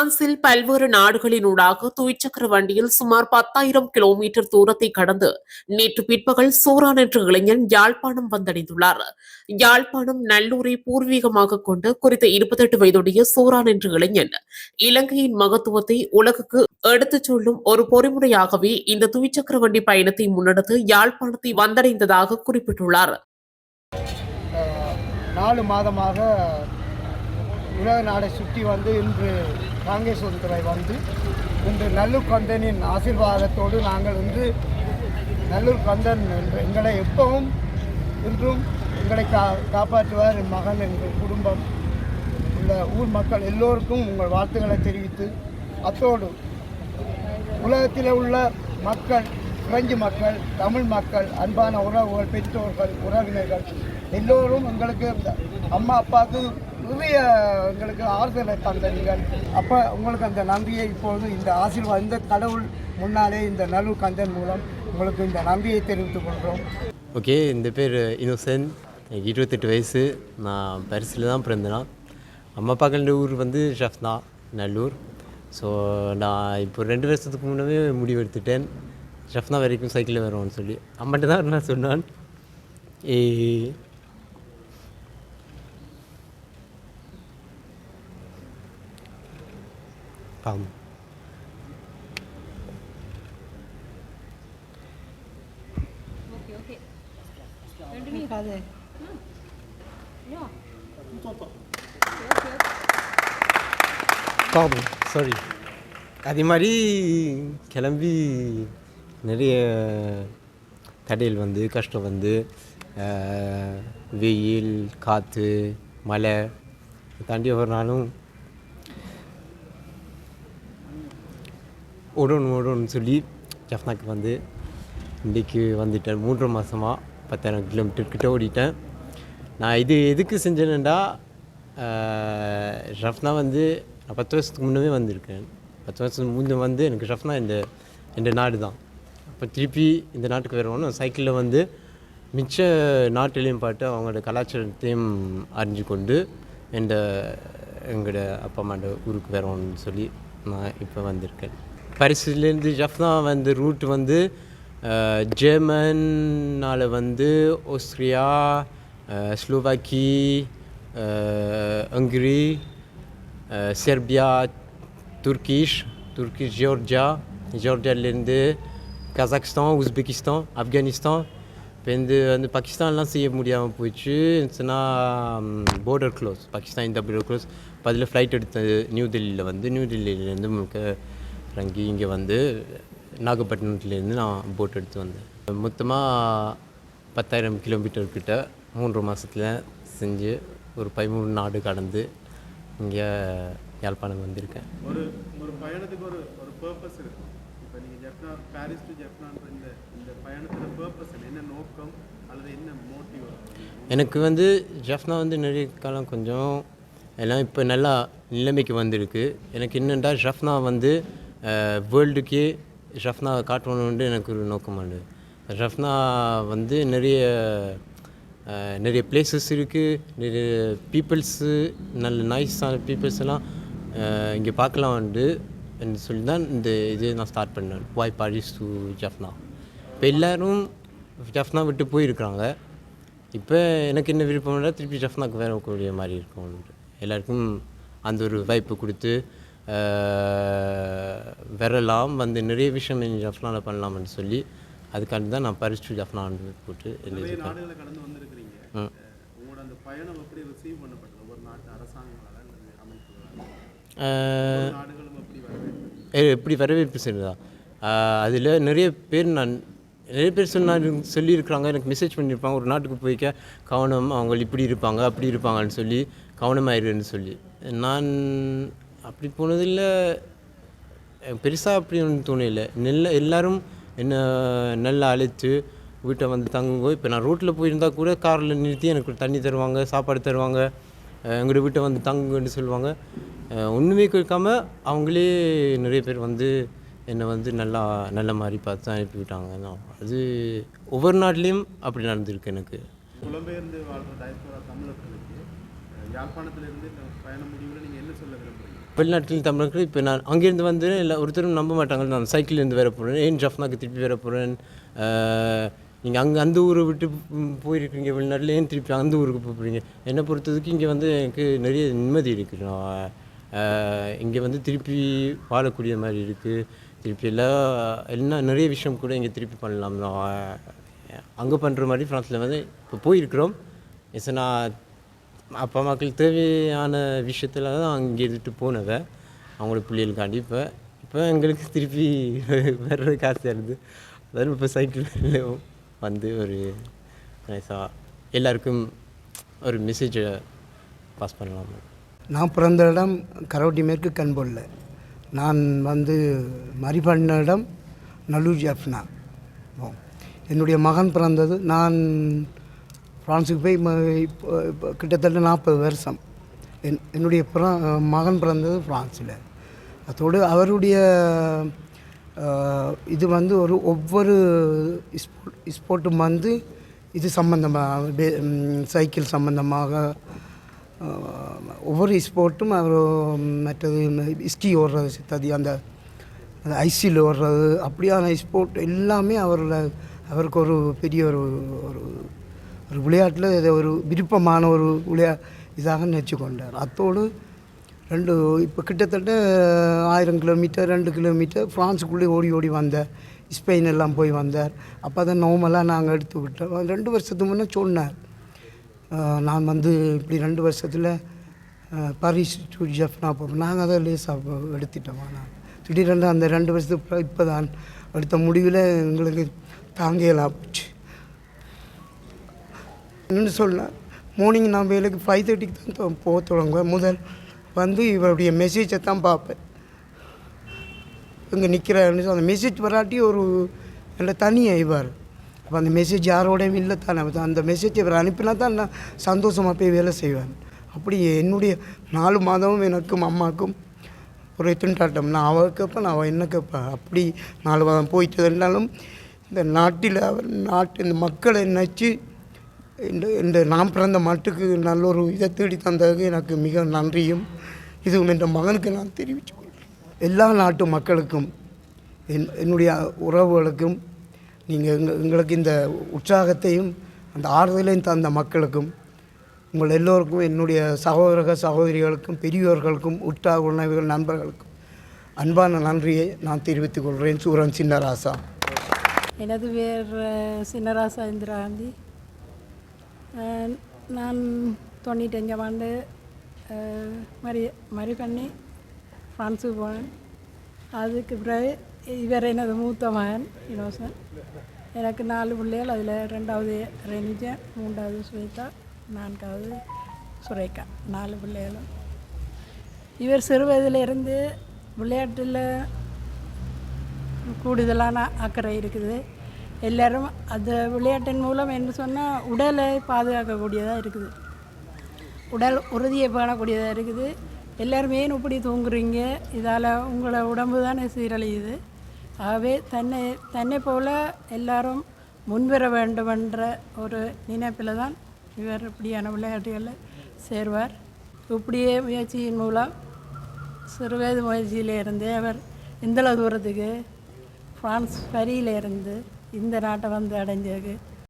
பிரான்சில் பல்வேறு நாடுகளினூடாக துவிச்சக்கர வண்டியில் சுமார் பத்தாயிரம் கிலோமீட்டர் தூரத்தை கடந்து நேற்று பிற்பகல் சூரான் என்ற இளைஞன் யாழ்ப்பாணம் வந்தடைந்துள்ளார். யாழ்ப்பாணம் நல்லூரை பூர்வீகமாக கொண்டு குறித்த இருபத்தெட்டு வயதுடைய சூரான் என்ற இளைஞன் இலங்கையின் மகத்துவத்தை உலகுக்கு எடுத்துச் சொல்லும் ஒரு பொறிமுறையாகவே இந்த துவிச்சக்கர வண்டி பயணத்தை முன்னெடுத்து யாழ்ப்பாணத்தை வந்தடைந்ததாக குறிப்பிட்டுள்ளார். நாலு மாதமாக உலக நாடை சுற்றி வந்து இன்று காங்கேஸ்வரத்துறை வந்து இன்று நல்லூர் கந்தனின் ஆசீர்வாதத்தோடு நாங்கள் இன்று நல்லூர் கந்தன் என்று எங்களை எப்பவும் இன்றும் எங்களை கா காப்பாற்றுவார் என் மகன் எங்கள் குடும்பம். உள்ள ஊர் மக்கள் எல்லோருக்கும் உங்கள் வாழ்த்துக்களை தெரிவித்து அத்தோடு உலகத்தில் உள்ள மக்கள் பிரெஞ்சு மக்கள் தமிழ் மக்கள் அன்பான உறவுகள் பெற்றோர்கள் உறவினர்கள் எல்லோரும் எங்களுக்கு அம்மா அப்பாவுக்கு நிறைய எங்களுக்கு ஆறுதலை தந்தீர்கள். அப்போ உங்களுக்கு அந்த நன்றியை இப்போது இந்த ஆசீர்வாதம் இந்த கடவுள் முன்னாலே இந்த நல்லூர் கந்தன் மூலம் உங்களுக்கு இந்த நன்றியை தெரிவித்துக் கொள்கிறோம். ஓகே இந்த பேர் இனோசென்ட் எனக்கு இருபத்தெட்டு வயசு. நான் பரிசில் தான் பிறந்தேன். அம்மா அப்பாக்கள் ஊர் வந்து ஷஃப்னா நல்லூர். ஸோ நான் இப்போ ரெண்டு வருஷத்துக்கு முன்னவே முடிவெடுத்துட்டேன் ஷஃப்னா வரைக்கும் சைக்கிளில் வருவோம்னு சொல்லி. அம்மாட்ட தான் நான் சொன்னான். ஏ பாவம் பாவம் சாரி அதே மாதிரி கிளம்பி நிறைய தடையில் வந்து கஷ்டம் வந்து வெயில் காற்று மழை தாண்டி ஒரு நாளும் ஓடணும் ஓடணும்னு சொல்லி ஜஃப்னாக்கு வந்து இன்றைக்கு வந்துட்டேன். மூன்று மாதமாக பத்தாயிரம் கிலோமீட்டர் கிட்ட ஓடிட்டேன். நான் இது எதுக்கு செஞ்சேன்டா ஷஃப்னா வந்து நான் பத்து வருஷத்துக்கு முன்னவே வந்திருக்கேன். பத்து வருஷத்துக்கு முன்னே வந்து எனக்கு ஷஃப்னா இந்த இந்த நாடு தான். அப்போ திருப்பி இந்த நாட்டுக்கு வரணும் சைக்கிளில் வந்து மிச்ச நாட்டிலையும் பாட்டு அவங்களோட கலாச்சாரத்தையும் அறிஞ்சு கொண்டு எந்த எங்களோட அப்பா அம்மாண்ட ஊருக்கு வரணும்னு சொல்லி நான் இப்போ வந்திருக்கேன். பாரிஸ்லேருந்து ஜஃப்னா வந்து ரூட் வந்து ஜெர்மனால் வந்து Austria Slovakia Hungary Serbia Turkish Turkish Georgia ஜியோர்ஜியாலேருந்து Kazakhstan Uzbekistan Afghanistan இப்போ இந்த வந்து பாகிஸ்தான்லாம் செய்ய முடியாமல் போயிடுச்சு. சொன்னால் போர்டர் க்ளோஸ் பாகிஸ்தான் இந்த போர்டர் க்ளோஸ் பதில் ஃப்ளைட் எடுத்தது நியூ டெல்லியில் வந்து நியூ டெல்லியிலேருந்து முழுக்க இறங்கி இங்கே வந்து நாகப்பட்டினத்துலேருந்து நான் போட் எடுத்து வந்தேன். மொத்தமாக பத்தாயிரம் கிலோமீட்டர் கிட்ட மூன்று மாதத்தில் செஞ்சு ஒரு பதிமூணு நாடு கடந்து இங்கே யாழ்ப்பாணம் வந்திருக்கேன். ஒரு ஒரு பயணத்துக்கு ஒரு ஒரு பர்பஸ் இருக்கும் இப்போ நீங்கள் ஜெஃப்னா பாரிஸ் டு ஜெஃப்னான்ற இந்த பர்பஸ் என்ன? நோக்கம்? அல்லது என்ன மோட்டிவ் எனக்கு வந்து ஜஃப்னா வந்து நிறைய காலம் கொஞ்சம் எல்லாம் இப்போ நல்லா நிலைமைக்கு வந்திருக்கு. எனக்கு என்னென்னா ஷஃப்னா வந்து வேர்ல்டுக்கே ஷஃப்னா காட்டணுன்ட்டு எனக்கு ஒரு நோக்கமானது ஷஃப்னா வந்து நிறைய நிறைய பிளேசஸ் இருக்குது நிறைய பீப்புள்ஸு நல்ல நைஸான பீப்புள்ஸ் எல்லாம் இங்கே பார்க்கலாம் வந்து சொல்லி தான் இந்த இது நான் ஸ்டார்ட் பண்ணேன். வாய் பாரிஸ் டு ஜஃப்னா இப்போ எல்லோரும் ஜஃப்னா விட்டு போயிருக்கிறாங்க. இப்போ எனக்கு என்ன விருப்பம்னா திருப்பி ஜஃப்னாக்கு வரக்கூடிய மாதிரி இருக்கும் எல்லாருக்கும் அந்த ஒரு வாய்ப்பு கொடுத்து வரலாம். வந்து நிறைய விஷயம் ஜஃப்னாவில் பண்ணலாம்னு சொல்லி அதுக்காண்டி தான் நான் பரிசு ஜஃப்னான்னு போட்டு எழுதியிருக்கேன். எப்படி வரவேற்பு செய்யறதா? அதில் நிறைய பேர் நான் நிறைய பேர் சொன்னா சொல்லியிருக்கிறாங்க. எனக்கு மெசேஜ் பண்ணியிருப்பாங்க. ஒரு நாட்டுக்கு போய்க்க கவனம் அவங்க இப்படி இருப்பாங்க அப்படி இருப்பாங்கன்னு சொல்லி கவனமாயிருன்னு சொல்லி. நான் அப்படி போனதில் பெருசாக அப்படி ஒன்றும் தோணலை. நெல்ல எல்லோரும் என்ன நல்லா அழைத்து வீட்டை வந்து தங்குங்க. இப்போ நான் ரோட்டில் போயிருந்தா கூட காரில் நிறுத்தி எனக்கு தண்ணி தருவாங்க சாப்பாடு தருவாங்க. எங்களோட வீட்டை வந்து தங்குங்கன்னு சொல்லுவாங்க. ஒன்றுமே கேட்காம அவங்களே நிறைய பேர் வந்து என்னை வந்து நல்லா நல்ல மாதிரி பார்த்து அனுப்பி விட்டாங்க. அது ஒவ்வொரு நாட்டிலையும் அப்படி நடந்திருக்கு எனக்கு. புலம்பெயர்ந்து வாழ்கிற டயஸ்போரா தமிழர்களுக்கு யாழ்ப்பாணத்திலிருந்து பயண முடிவில் நீங்கள் என்ன சொல்ல விரும்புகிறீங்க வெளிநாட்டில் தமிழர்கள் இப்போ நான் அங்கேருந்து வந்து இல்லை ஒருத்தரும் நம்ப மாட்டாங்க நான் சைக்கிள்லேருந்து வர போகிறேன் ஏன் ஜஃப்னாக்கு திருப்பி வர போகிறேன் நீங்கள் அங்கே அந்த ஊரை விட்டு போயிருக்கீங்க வெளிநாட்டில் ஏன் திருப்பி அந்த ஊருக்கு போகிறீங்க என்னை பொறுத்ததுக்கு இங்கே வந்து எனக்கு நிறைய நிம்மதி இருக்குது நான் இங்கே வந்து திருப்பி வாழக்கூடிய மாதிரி இருக்குது திருப்பி எல்லாம் எல்லாம் நிறைய விஷயம் கூட இங்கே திருப்பி பண்ணலாம். நான் அங்கே பண்ணுற மாதிரி ஃப்ரான்ஸில் வந்து இப்போ போயிருக்கிறோம். எஸ் நான் அப்பா அம்மாக்கள் தேவையான விஷயத்தில் தான் அங்கே இருந்துட்டு போனவ. அவங்களோட பிள்ளைகளுக்காண்டி இப்போ இப்போ எங்களுக்கு திருப்பி வர்றது காசு இருந்தது அதாவது இப்போ சைக்கிள் வந்து ஒரு நைஸாக எல்லாருக்கும் ஒரு மெசேஜை பாஸ் பண்ணலாம்? நான் பிறந்த இடம் கரோட்டி மேற்கு கண்பொல்ல. நான் வந்து மரிபண்ண இடம் நல்லூர் ஜாஃப்னா. என்னுடைய மகன் பிறந்தது. நான் ஃப்ரான்ஸுக்கு போய் இப்போ இப்போ கிட்டத்தட்ட நாற்பது வருஷம். என் என்னுடைய பிற மகன் பிறந்தது ஃப்ரான்ஸில் அதோடு அவருடைய இது வந்து ஒரு ஒவ்வொரு ஸ்போர்ட் ஸ்போர்ட்டும் வந்து இது சம்மந்தமாக சைக்கிள் சம்மந்தமாக ஒவ்வொரு ஸ்போர்ட்டும் அவர் மற்றது ஸ்கி ஓடுறது சித்ததி அந்த அந்த ஐசியில் ஓடுறது அப்படியான ஸ்போர்ட் எல்லாமே அவரோட அவருக்கு ஒரு பெரிய ஒரு ஒரு ஒரு விளையாட்டில் இது ஒரு விருப்பமான ஒரு விளையா இதாக நினச்சி கொண்டார் அத்தோடு ரெண்டு இப்போ கிட்டத்தட்ட ஆயிரம் கிலோமீட்டர் ரெண்டு கிலோமீட்டர் ஃப்ரான்ஸுக்குள்ளே ஓடி ஓடி வந்தார் ஸ்பெயின் எல்லாம் போய் வந்தார். அப்போ தான் நோமெல்லாம் நாங்கள் எடுத்து விட்டோம் ரெண்டு வருஷத்துக்கு முன்னே சொன்னார். நான் வந்து இப்படி ரெண்டு வருஷத்தில் பாரிஸ் டு ஜெஃப்னா போகிறோம் நாங்கள் அதை லேசாக எடுத்துட்டோம் ஆனால் திடீரென்று அந்த ரெண்டு வருஷத்துக்கு இப்போ தான் எடுத்த முடிவில் எங்களுக்கு தாங்கியலாம் போச்சு. என்னென்னு சொல்லலாம் மார்னிங் நான் வேலைக்கு ஃபைவ் தேர்ட்டிக்கு தான் போக தொடங்குவேன். முதல் வந்து இவருடைய மெசேஜை தான் பார்ப்பேன். இங்கே நிற்கிறாருன்னு அந்த மெசேஜ் வராட்டி ஒரு நல்ல தனியாக இவார் அப்போ அந்த மெசேஜ் யாரோடையும் இல்லை தானே. அந்த மெசேஜ் இவர் அனுப்பினா தான் நான் சந்தோஷமாக போய் வேலை செய்வேன். அப்படி என்னுடைய நாலு மாதமும் எனக்கும் அம்மாக்கும் ஒரு திண்டாட்டம். நான் அவள் கேட்பேன் நான் அவள் என்ன கேட்பேன் அப்படி நாலு மாதம் போயிட்டு இருந்தாலும் இந்த நாட்டில் அவர் நாட்டு இந்த மக்களை நினச்சி இந்த இந்த நான் பிறந்த மாட்டுக்கு நல்ல ஒரு இதை தேடி தந்ததுக்கு எனக்கு மிக நன்றியும். இதுவும் என் மகனுக்கு நான் தெரிவித்து கொள்கிறேன். எல்லா நாட்டு மக்களுக்கும் என் என்னுடைய உறவுகளுக்கும் நீங்கள் எங்க எங்களுக்கு இந்த உற்சாகத்தையும் அந்த ஆறுதலையும் தந்த மக்களுக்கும் உங்கள் எல்லோருக்கும் என்னுடைய சகோதரக சகோதரிகளுக்கும் பெரியோர்களுக்கும் உற்றாக உணவுகள் நண்பர்களுக்கும் அன்பான நன்றியை நான் தெரிவித்துக் கொள்கிறேன். சூரன் சின்னராசா. எனது பேர் சின்னராசா இந்திராந்தி நான் தொண்ணூற்றஞ்சாம் ஆண்டு அஹ், மரி மரி பண்ணி ஃப்ரான்ஸுக்கு போனேன். அதுக்கு பிறகு இவர் எனது மூத்த மகன் இனோசன் எனக்கு நாலு பிள்ளைகள் அதில் ரெண்டாவது ரெனிஜா மூன்றாவது ஸ்வேதா நான்காவது சுரேகா நாலு பிள்ளைகளும். இவர் சிறு வயதிலிருந்து விளையாட்டில் கூடுதலான அக்கறை இருக்குது. எல்லாரும் அந்த விளையாட்டின் மூலம் என்ன சொன்னால் உடலை பாதுகாக்கக்கூடியதாக இருக்குது. உடல் உறுதியை பேணக்கூடியதாக இருக்குது. எல்லோரும் ஏன் இப்படி தூங்குறீங்க? இதால் உங்களை உடம்பு தானே சீரழியுது. ஆகவே தன்னை தன்னை போல் எல்லாரும் முன்வர வேண்டுமென்ற ஒரு நினைப்பில் தான் இவர் இப்படியான விளையாட்டுகளில் சேர்வார். இப்படியே முயற்சியின் மூலம் சிறுவயது முயற்சியிலே இருந்தே அவர் இந்தளவு தூரத்துக்கு ஃப்ரான்ஸ் பரியில இருந்து இந்த நாட்டை வந்து அடைஞ்சது.